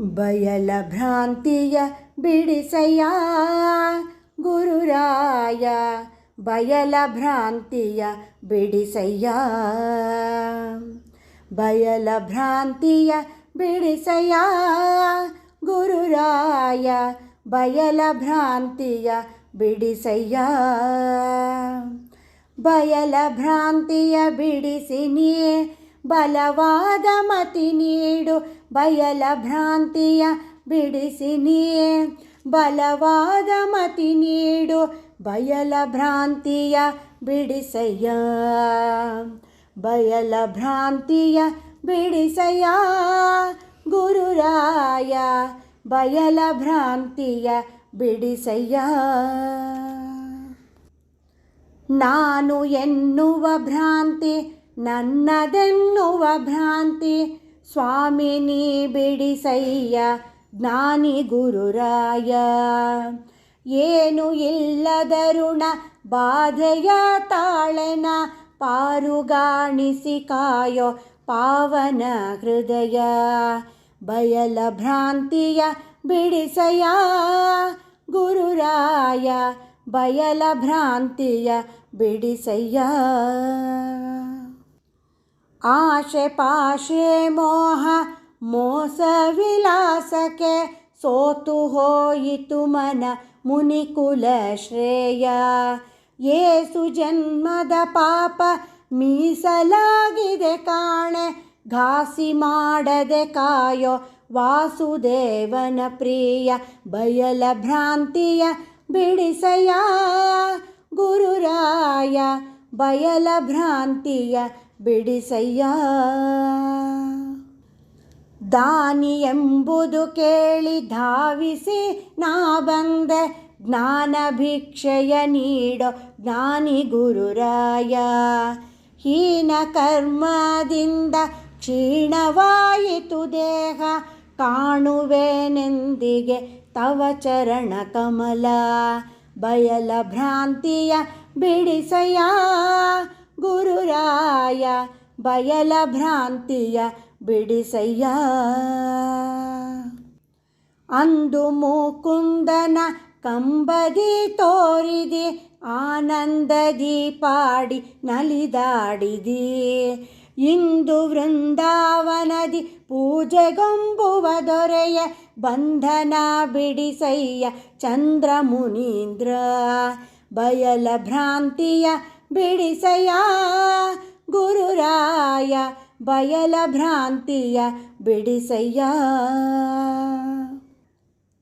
ಬಯಲ ಭ್ರಾಂತಿಯ ಬಿಡಿಸಯ್ಯ. ಗುರುರಾಯ, ಬಯಲ ಭ್ರಾಂತಿಯ ಬಿಡಿಸಯ್ಯ. ಬಯಲ ಭ್ರಾಂತಿಯ ಬಿಡಿಸಯ್ಯ. ಗುರುರಾಯ, ಬಯಲ ಭ್ರಾಂತಿಯ ಬಿಡಿಸಯ್ಯ. ಬಯಲ ಭ್ರಾಂತಿಯ ಬಿಡಿಸಿ ನೀ ಬಲವಾದ ಮತಿ ನೀಡು, ಬಯಲ ಭ್ರಾಂತಿಯ ಬಿಡಿಸಿ ನೀ. ಬಲವಾದ ಮತಿ ನೀಡು, ಬಯಲ ಭ್ರಾಂತಿಯ ಬಿಡಿಸಯ್ಯ. ಬಯಲ ಭ್ರಾಂತಿಯ ಬಿಡಿಸಯ್ಯ. ಗುರುರಾಯ, ಬಯಲ ಭ್ರಾಂತಿಯ ಬಿಡಿಸಯ್ಯ. ನಾನು ಎನ್ನುವ ಭ್ರಾಂತಿ ನನ್ನದೆನ್ನುವ ಭ್ರಾಂತಿ ಸ್ವಾಮಿ ನೀ ಬಿಡಿಸಯ್ಯ, ಜ್ಞಾನಿ ಗುರುರಾಯ. ಏನು ಇಲ್ಲದ ಋಣ, ಬಾಧೆಯ ತಾಳೆನ ಪಾರುಗಾಣಿಸಿ ಕಾಯೋ ಪಾವನ ಹೃದಯ. ಬಯಲ ಭ್ರಾಂತಿಯ ಬಿಡಿಸಯ್ಯ, ಗುರುರಾಯ. ಬಯಲ ಭ್ರಾಂತಿಯ ಬಿಡಿಸಯ್ಯ. ಆಶೆ ಪಾಶೆ ಮೋಹ, ಮೋಸ ವಿಲಾಸಕ್ಕೆ ಸೋತು ಹೋಯಿತು ಮನ ಮುನಿಕುಲ ಶ್ರೇಯ. ಏಸು ಜನ್ಮದ ಪಾಪ ಮೀಸಲಾಗಿದೆ ಕಾಣೆ, ಘಾಸಿ ಮಾಡದೆ ಕಾಯೋ ವಾಸುದೇವನ ಪ್ರಿಯ, ಬಯಲ ಭ್ರಾಂತಿಯ ಬಿಡಿಸಯ ಗುರುರಾಯ, ಬಯಲ ಭ್ರಾಂತಿಯ ಬಿಡಿಸಯ್ಯ ದಾನಿ ಎಂಬುದು ಕೇಳಿ ಧಾವಿಸಿ ನಾ ಬಂದೆ ಜ್ಞಾನ ಭಿಕ್ಷೆಯ ನೀಡೋ ಜ್ಞಾನಿ ಗುರುರಾಯ. ಹೀನ ಕರ್ಮದಿಂದ ಕ್ಷೀಣವಾಯಿತು ದೇಹ, ಕಾಣುವೆನೆಂದಿಗೆ ತವ ಚರಣ ಕಮಲ. ಬಯಲ ಭ್ರಾಂತಿಯ ಬಿಡಿಸಯ್ಯ ಗುರುರಾಯ ಬಯಲ ಭ್ರಾಂತಿಯ ಬಿಡಿಸಯ್ಯ ಅಂದು ಮುಕುಂದನ ಕಂಬದಿ ತೋರಿದಿ ಆನಂದದಿ ಪಾಡಿ ನಲಿದಾಡಿದಿ ಇಂದು ವೃಂದಾವನದಿ ಪೂಜೆಗೊಂಬುವ ದೊರೆಯ ಬಂಧನ ಬಿಡಿಸಯ್ಯ ಚಂದ್ರ ಮುನೀಂದ್ರ ಬಯಲ ಭ್ರಾಂತಿಯ ಬಿಡಿಸಯ್ಯ. ಗುರುರಾಯ, ಬಯಲ ಭ್ರಾಂತಿಯ ಬಿಡಿಸಯ್ಯ.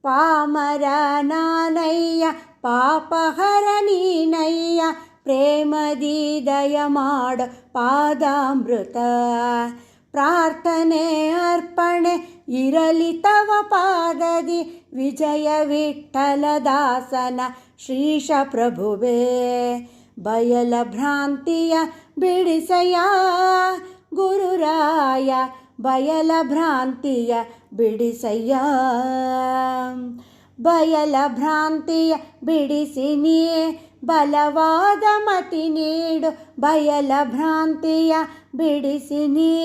ಪಾಮರನಾನಯ್ಯ ಪಾಪಹರ ನೀನಯ್ಯ. ಪ್ರೇಮದಿ ದಯ ಮಾಡ ಪಾದಾಮೃತ. ಪ್ರಾರ್ಥನೆ ಅರ್ಪಣೆ ಇರಲಿ ತವ ಪಾದದಿ. ವಿಜಯ ವಿಠಲದಾಸನ ಶ್ರೀಶ ಪ್ರಭುವೇ ಬಯಲ ಭ್ರಾಂತಿಯ ಬಿಡಿಸಯ್ಯ. ಗುರುರಾಯ, ಬಯಲ ಭ್ರಾಂತಿಯ ಬಿಡಿಸಯ್ಯ. ಬಯಲ ಭ್ರಾಂತಿಯ ಬಿಡಿಸಿ ನೀ ಬಲವಾದ ಮತಿ ನೀಡು. ಬಯಲ ಭ್ರಾಂತಿಯ ಬಿಡಿಸಿ ನೀ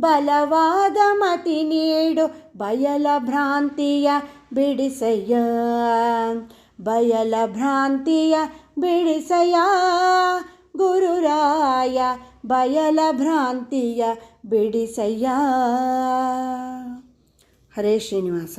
ಬಲವಾದ ಮತಿ ನೀಡು. ಬಯಲ ಭ್ರಾಂತಿಯ ಬಿಡಿಸಯ್ಯ. ಬಯಲ ಭ್ರಾಂತಿಯ ಬಿಡಿಸಯ್ಯ. ಗುರುರಾಯ ಬಯಲ ಭ್ರಾಂತಿಯ ಬಿಡಿಸಯ್ಯ. ಹರೇ ಶ್ರೀನಿವಾಸ.